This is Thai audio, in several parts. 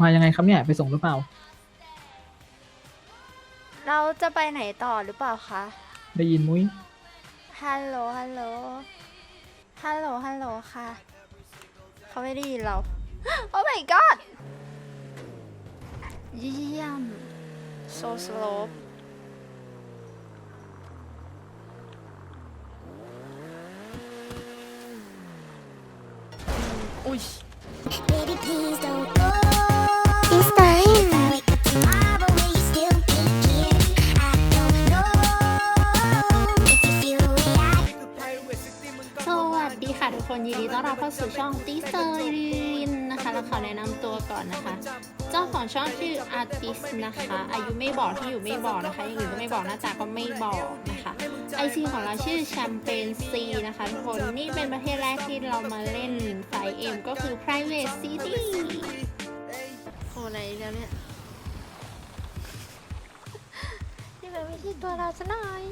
มายังไงครับเนี่ยไปส่งหรือเปล่า เราจะไปไหนต่อหรือเปล่าคะ ได้ยินมุ้ยฮัลโหล ฮัลโหล ฮัลโหล ฮัลโหลค่ะ เขาไม่ได้ยินเรา โอ้ my god เยี่ยม so slow อุ้ย Baby, please don't าสู่ช่องติเซอร์ลินนะคะ แล้วขอแนะนำตัวก่อนนะคะ เจ้าของช่องชื่ออาร์ติสนะคะ อายุไม่บอกที่อยู่ไม่บอกนะคะอย่างอื่นก็ไม่บอกหน้าตาก็ไม่บอกนะคะไอซีของเราชื่อแชมเปญซีนะคะทุกคนนี่เป็นประเทศแรกที่เรามาเล่นไฟเอ็มก็คือ private city โอ้ไหนแล้วเนี่ยนี่มันไม่ใช่ตัวเราซะหน่อย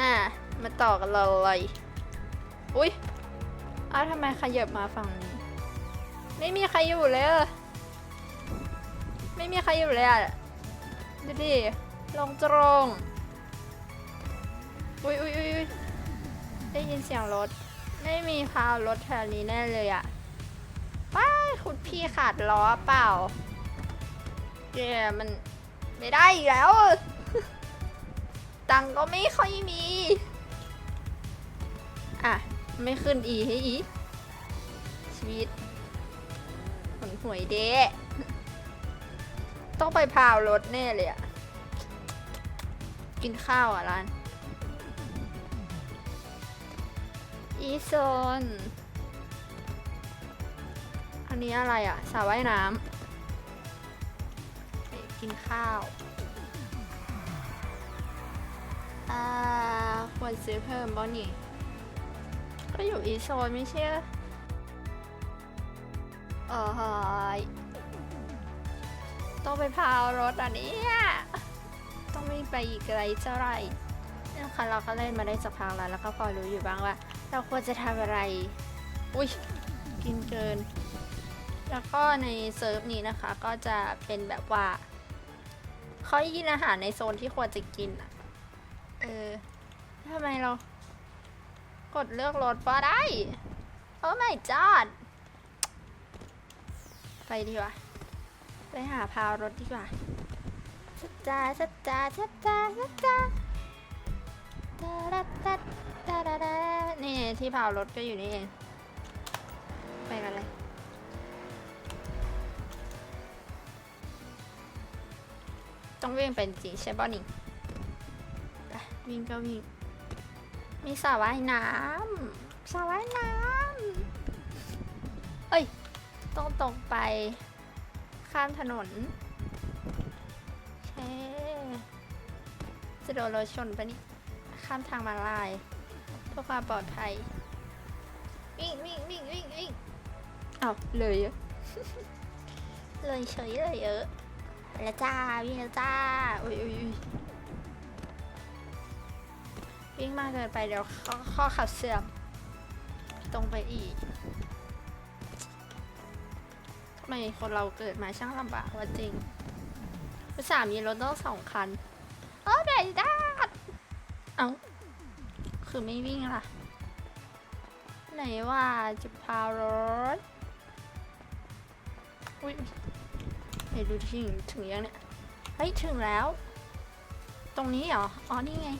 อะมาต่อกันเลยอุ้ยอ้าวทำไมขยับมาฝั่งนี้ ไม่มีใครอยู่เลยไม่มีใครอยู่เลยอะดูดิลงตรงอุ้ยอุ้ยอุ้ยอุ๊ยได้ยินเสียงรถ ไม่มีพาวรถแถวนี้แน่เลยอะว้ายคุณพี่ขาดล้อเปล่าเดี๋ยมันไม่ได้อีกแล้ว ตังก็ไม่ค่อยมี อะ ไม่ขึ้นอีให้อี ชีวิตหนหวยเดะต้องไปพาวรถแน่เลยอะกินข้าวอะร้าน อีโซน อันนี้อะไรอะสระว่ายน้ำกินข้าว อ่าควรซื้อเพิ่มบ่นี่ ก็อยู่อีโซนไม่ใช่เหรอเออหายต้องไปพาวรถอันนี้ต้องไม่ไปอีกไกลเท่าไหร่เนี่ยค่ะเราก็เล่นมาได้สักพักแล้วแล้วก็พอรู้อยู่บ้างว่า เราควรจะทำอะไร อุ้ยกินเกิน แล้วก็ในเซิร์ฟนี้นะคะก็จะเป็นแบบว่าเขาให้กินอาหารในโซนที่ควรจะกินอะ ทำไมเรา กดเลือกรถป้าได้โอ้ไม่จอด ไปดีกว่า ไปหาพาวรถดีกว่าชัดจ้าชัดจ้าชัดจ้าชัดจ้าตาดาดาดาดาดานี่ที่พาวรถก็อยู่นี่เอง ไปกันเลยต้องวิ่งเป็นจริงใช่ป่ะนี่วิ่งก็วิ่ง มีสระว่ายน้ำสระว่ายน้ำเอ้ย ต้องตรงไป ข้ามถนนเช่จะโดนรถชนปะนี่ ข้ามทางมาลายเพื่อความปลอดภัย วิ่งวิ่งวิ่งวิ่งวิ่งเอาเลยอะเลยเฉยเลยเยอะแล้วจ้าวิ่งแล้วจ้าอุ้ยอุ้ย วิ่งมากเกินไปเดี๋ยวข้อข้อเข่าเสื่อมตรงไปอีกทำไมคนเราเกิดมาช่างลำบากว่าจริงภาษาห์มีรถต้องสองคันเออไหนด้าเอ้าคือไม่วิ่งล่ะ ไหนว่าจะพารถอุ้ยไหนดูถึงถึงยังเนี่ย เฮ้ย ถึงแล้ว ตรงนี้เหรอ อ๋อ นี่ไง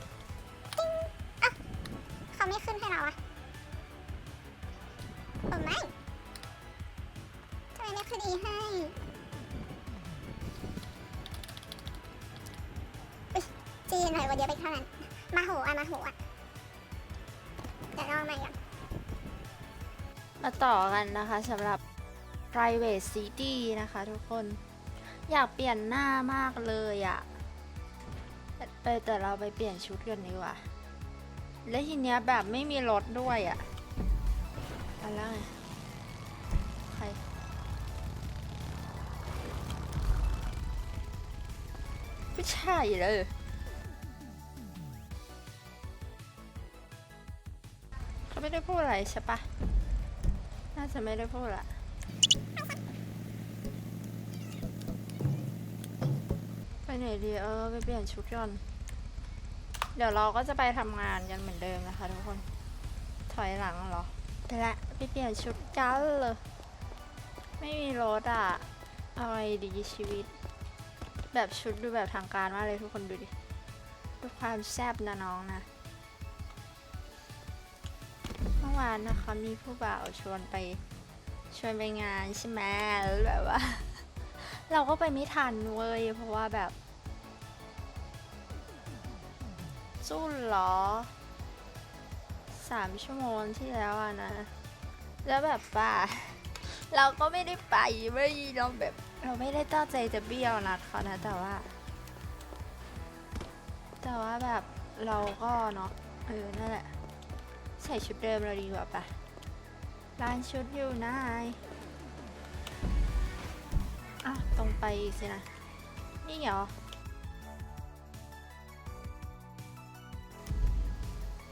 เขาไม่ขึ้นให้เราอะโอ้ไม่ทำไมไม่ขึ้นอีให้อุ๊ยจีนหน่อยวันเดียวไปเท่านั้น มาโหอะ มาโหอะเดี๋ยวลองใหม่ก่อนมาต่อกันนะคะสำหรับ private city นะคะทุกคน อยากเปลี่ยนหน้ามากเลยอะ่ะไปแต่เราไปเปลี่ยนชุดกันดีกว่า และทีเนี้ยแบบไม่มีรถด้วยอะ่ะอะไรใครไม่ใช่เลยเขาไม่ได้พูดอะไรใช่ปะน่าจะไม่ได้พูดละไปไหนดีเออไปเปลี่ยนชุดก่อน เดี๋ยวเราก็จะไปทำงานกันเหมือนเดิมนะคะทุกคน ถอยหลังเหรอไปละไปเปลี่ยนชุดกันเลยไม่มีรถอะเอาไงดีชีวิต แบบชุดดูแบบทางการมากเลยทุกคนดูดิดูความแซ่บนะน้องนะเมื่อวานนะคะมีผู้บ่าวชวนไปชวนไปงานใช่ไหมแล้วแบบว่า เราก็ไปไม่ทันเว้ยเพราะว่าแบบ สู้เหรอสามชั่วโมงที่แล้วอะนะ แล้วแบบว่า เราก็ไม่ได้ไปเว้ยเราแบบเราไม่ได้ตั้งใจจะเบี้ยวนัดเขานะ แต่ว่า แต่ว่าแบบเราก็เนาะเออนั่นแหละ ใส่ชุดเดิมเราดีกว่าปะร้านชุดอยู่ไหนอะตรงไปสินะ นี่เหรอ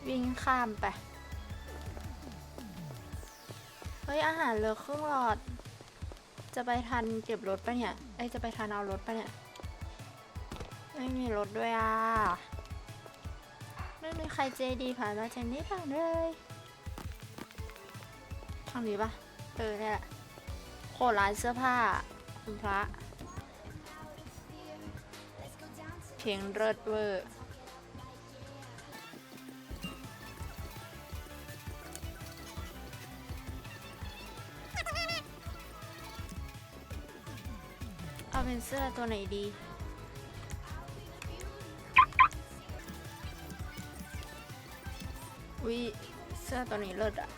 วิ่งข้ามไป เฮ้ย อาหารเหลือครึ่งหลอด จะไปทันเก็บรถปะเนี่ย ไอยจะไปทันเอารถปะเนี่ย ไม่มีรถด้วยอะ ไม่มีใครใจดีผ่านมาจากนี้บ้างเลยทางนี้ปะเออเนี่ยแหละโคร้านเสื้อผ้าคุณพระ เพลงเลิศเวอร์ เอาเป็นเสื้อตัวไหนดีวิเสื้อตัวนี้เลิศอะ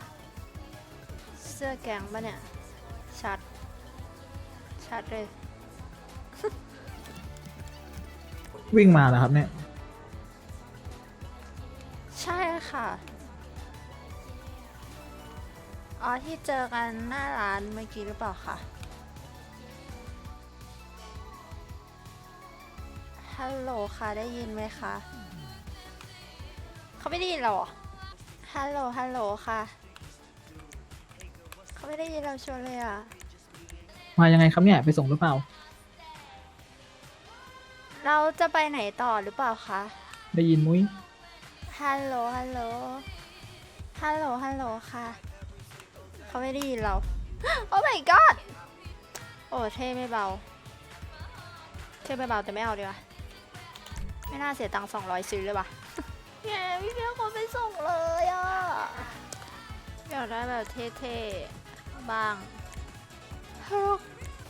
เสื้อแกงปะเนี่ย ชัด ชัดเลย วิ่งมาแล้วครับเนี่ย ใช่ค่ะ อ๋อที่เจอกันหน้าร้านเมื่อกี้หรือเปล่าคะ ฮัลโหลค่ะได้ยินไหมคะเขาไม่ได้ยินเราเหรอฮัลโหลฮัลโหลค่ะเขาไม่ได้ยินเราชวนเลยอะมายังไงครับเนี่ย ไปส่งหรือเปล่า เราจะไปไหนต่อหรือเปล่าคะได้ยินมุ้ยฮัลโหลฮัลโหลฮัลโหลฮัลโหลค่ะเขาไม่ได้ยินเรา โอ้ my god โอ้เท่ไม่เบาเท่ไม่เบาแต่ไม่เอาดีกว่า ไม่น่าเสียตังค์สองร้อยซื้อเลยว่ะแกพี่เพียคนไปส่งเลยอะอยากได้แบบเท่ๆบ้าง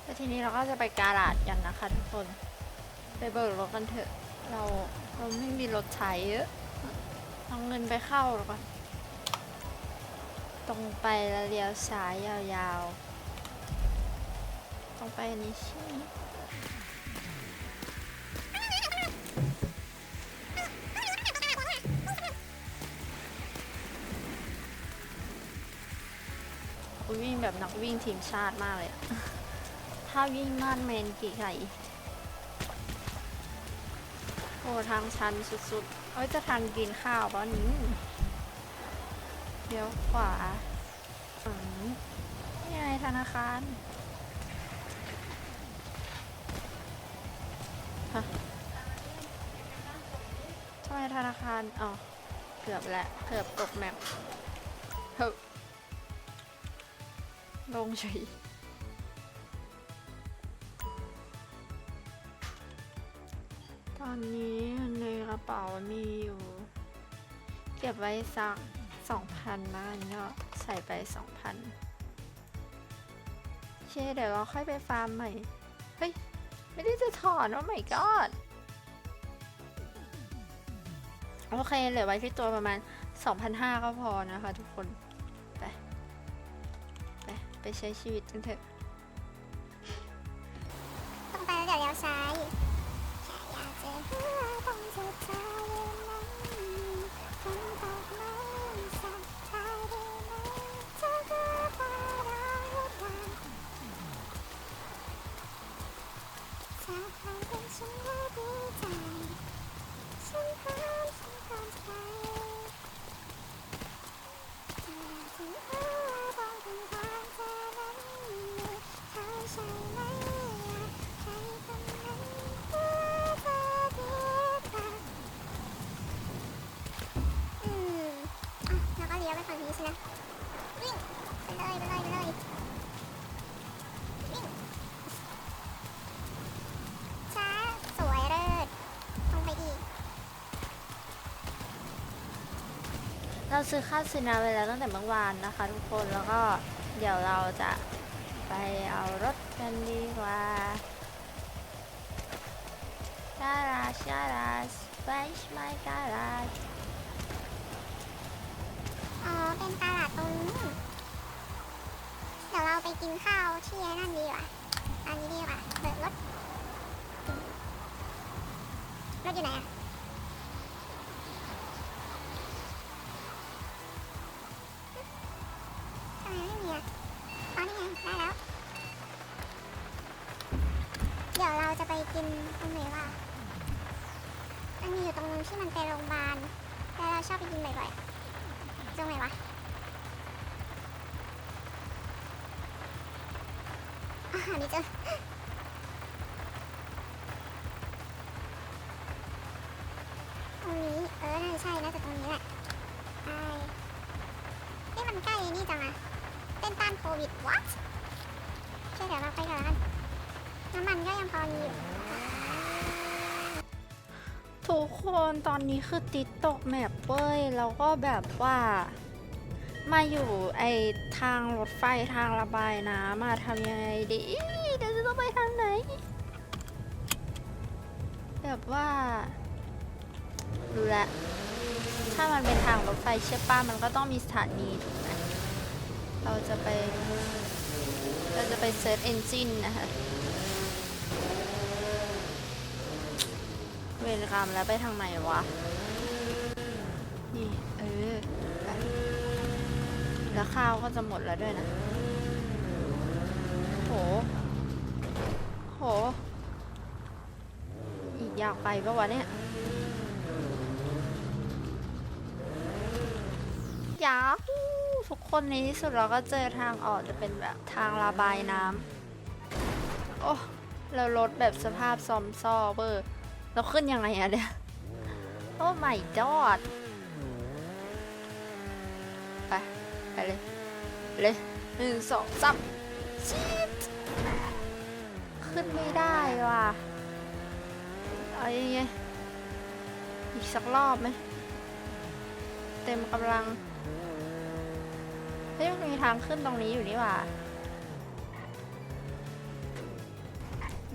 แล้วทีนี้เราก็จะไปกาลาดกันนะคะทุกคน ไปเบิกรถกันเถอะ เราเราไม่มีรถใช้เยอะเอาเงินไปเข้าหรอก่อนตรงไปแล้วเลี้ยวซ้ายยาวๆ ตรงไปอันนี้ใช่ไหม วิ่งแบบนักวิ่งทีมชาติมากเลยอะถ้าวิ่งม่านเมนกี่ไก่โอ้ทางชันสุดๆ เอ้ย จะทันกินข้าวปะนี้เดี๋ยวขวาอืมนี่ไงธนาคารฮะทำไมธนาคารอ๋อเกือบแล้วเกือบตกแมปเฮ้ ลงเฉยตอนนี้ในกระเป๋ามีอยู่ เก็บไว้สักสองพันนะอันนี้ก็ใส่ไปสองพันเคเดี๋ยวเราค่อยไปฟาร์มใหม่ เฮ้ย ไม่ได้จะถอนว่าไม่กอดโอเคเหลือไว้ที่ตัวประมาณ 2,500ก็พอนะคะทุกคน ไปใช้ชีวิตกันเถอะ ต้องไปแล้วเดี๋ยวเลี้ยวซ้ายแค่อยากจะหาต้องสุดท้ายยั เราซื้อข้าวซื้อน้ำไปแล้วตั้งแต่เมื่อวานนะคะ ทุกคนแล้วก็เดี๋ยวเราจะไปเอารถกันดีกว่าชาราชาราสไปชไมการาชอ๋อ เป็นตลาดตรงนู้นเดี๋ยวเราไปกินข้าวที่ไอ้นั่นดีกว่าอันนี้ดีกว่าเบิกรถรถอยู่ไหนอะ กินตรงไหนวะมันมีอยู่ตรงนึงที่มันเป็นโรงพยาบาลแล้วเราชอบไปกินบ่อยๆตรงไหนวะอาหารนี้เจอตรงนี้ เออ น่าจะใช่น่าจะตรงนี้แหละใช่นี่มันใกล้นี่จังอะเต้นต้านโควิด what ใช่เดี๋ยวเราไปก่อนละกันน้ำมันก็ยังพอมีอยู่ ทุกคนตอนนี้คือติดตกแมปเว้ยแล้วก็แบบว่า มาอยู่ไอทางรถไฟทางระบายน้ำมาทำยังไงดีเดี๋ยวจะต้องไปทางไหน แบบว่ารู้ละถ้ามันเป็นทางรถไฟเชื่อป้ามันก็ต้องมีสถานีถูกไหมเราจะไป เราจะไปเซิร์ชเอนจินนะคะ เวรกรรมแล้วไปทางไหนวะ นี่ เออ แล้วข้าวก็จะหมดแล้วด้วยนะ โห โห อีกยาวไปปะวะเนี่ย ยาวทุกคนในที่สุดเราก็เจอทางออกจะเป็นแบบทางระบายน้ำ โอ้ เรารถแบบสภาพซอมซ่อเบอร์ เราขึ้นยังไงอะเนี่ยโอ้ไม่จอด ไป ไปเลย เลยหนึ่งสองสามชีดขึ้นไม่ได้ว่ะเอายังไงอีกสักรอบไหม เต็มกำลัง เฮ้ยมันมีทางขึ้นตรงนี้อยู่นี่หว่า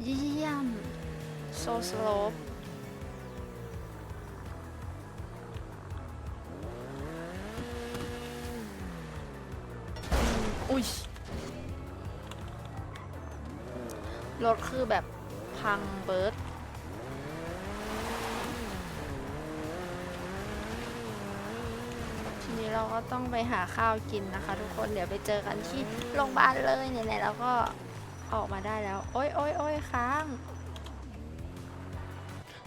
เยี่ยมโซสโลป อุ้ยรถคือแบบพังเบิร์ดทีนี้เราก็ต้องไปหาข้าวกินนะคะ ทุกคนเดี๋ยวไปเจอกันที่โรงพยาบาลเลยไหนๆเราก็ออกมาได้แล้ว โอ๊ยโอ๊ยโอ๊ยค้าง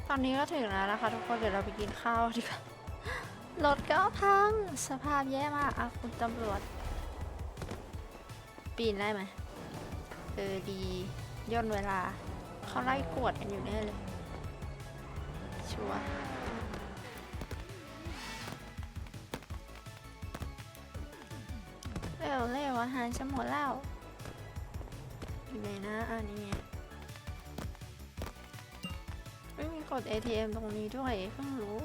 ตอนนี้ก็ถึงแล้วนะคะ ทุกคนเดี๋ยวเราไปกินข้าวดีกว่ารถก็พัง สภาพแย่มากอะคุณตำรวจ ปีนได้ไหมเออดีย่นเวลา เขาไล่กวดกันอยู่แน่เลย ชัวร์เร็วเร็วอาหารจะหมดแล้วอยู่ไหนนะอันนี้ไงไม่มีกด ATM ตรงนี้ด้วยเพิ่งรู้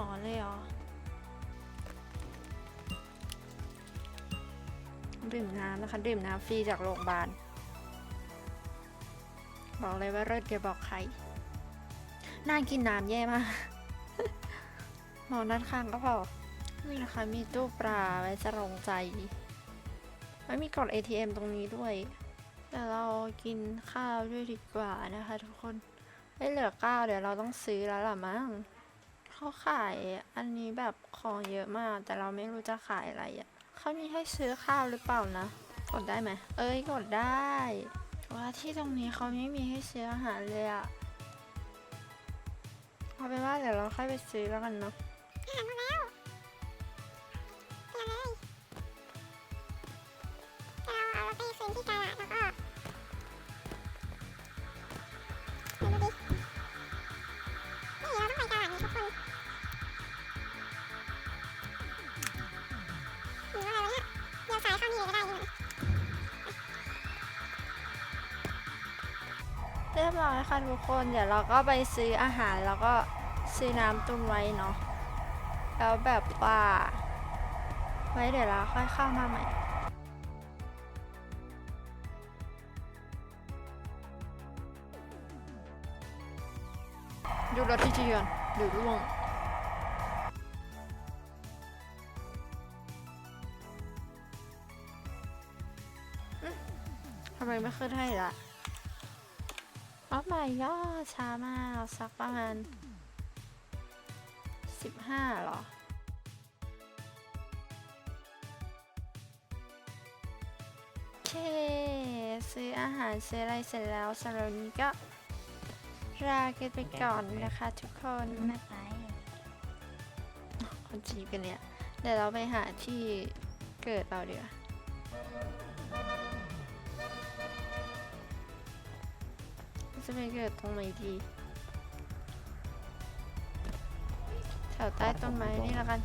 ม่มีหมอเลยเหรอดื่มน้ำนะคะ ดื่มน้ำฟรีจากโรงพยาบาล บอกเลยว่าเลิศเดี๋ยวบอกใคร น่ากินน้ำแย่มากมองด้านข้างก็พอนี่นะคะ มีตู้ปลาไว้จะลงใจไม่มีกด ATM ตรงนี้ด้วยเดี๋ยวเรากินข้าวด้วยดีกว่านะคะทุกคนไม่เหลือข้าวเดี๋ยวเราต้องซื้อแล้วล่ะมั้ง เขาขายอันนี้แบบของเยอะมาก แต่เราไม่รู้จะขายอะไรอะ่ะเขามีให้ซื้อข้าวหรือเปล่านะ กดได้ไหม เอ้ยกดได้ว่าที่ตรงนี้เขาไม่มีให้ซื้ออาหารเลยอะเอาเป็นว่าเดี๋ยวเราค่อยไปซื้อแล้วกันเนาะอาหารมาแล้วเดี๋ยวเลยเราเอาไปคืนที่ก เรียบร้ค่ะทุกคนเดี๋ยวเราก็ไปซื้ออาหารแล้วก็ซื้อน้ำตุนไว้เนาะแล้วแบบว่า ไว้เดี๋ยวเราค่อยเข้ามาใหม่ดูรถที่จีก่อนเดูร่วงทำไมไม่ขึ้นให้ละ โอ้ my god ช้ามากสักประมาณสิบห้าหรอเคซื้ออาหารซื้ออะไรเสร็จแล้วสำหรับวันนี้ก็ลากันไปก่อนนะคะทุกคนไม่ไปคนจีบกันเนี่ย เดี๋ยวเราไปหาที่เกิดเราเดี๋ยวา จะไปเกิดตรงไหนดี แถวใต้ต้นไม้นี่แล้วกัน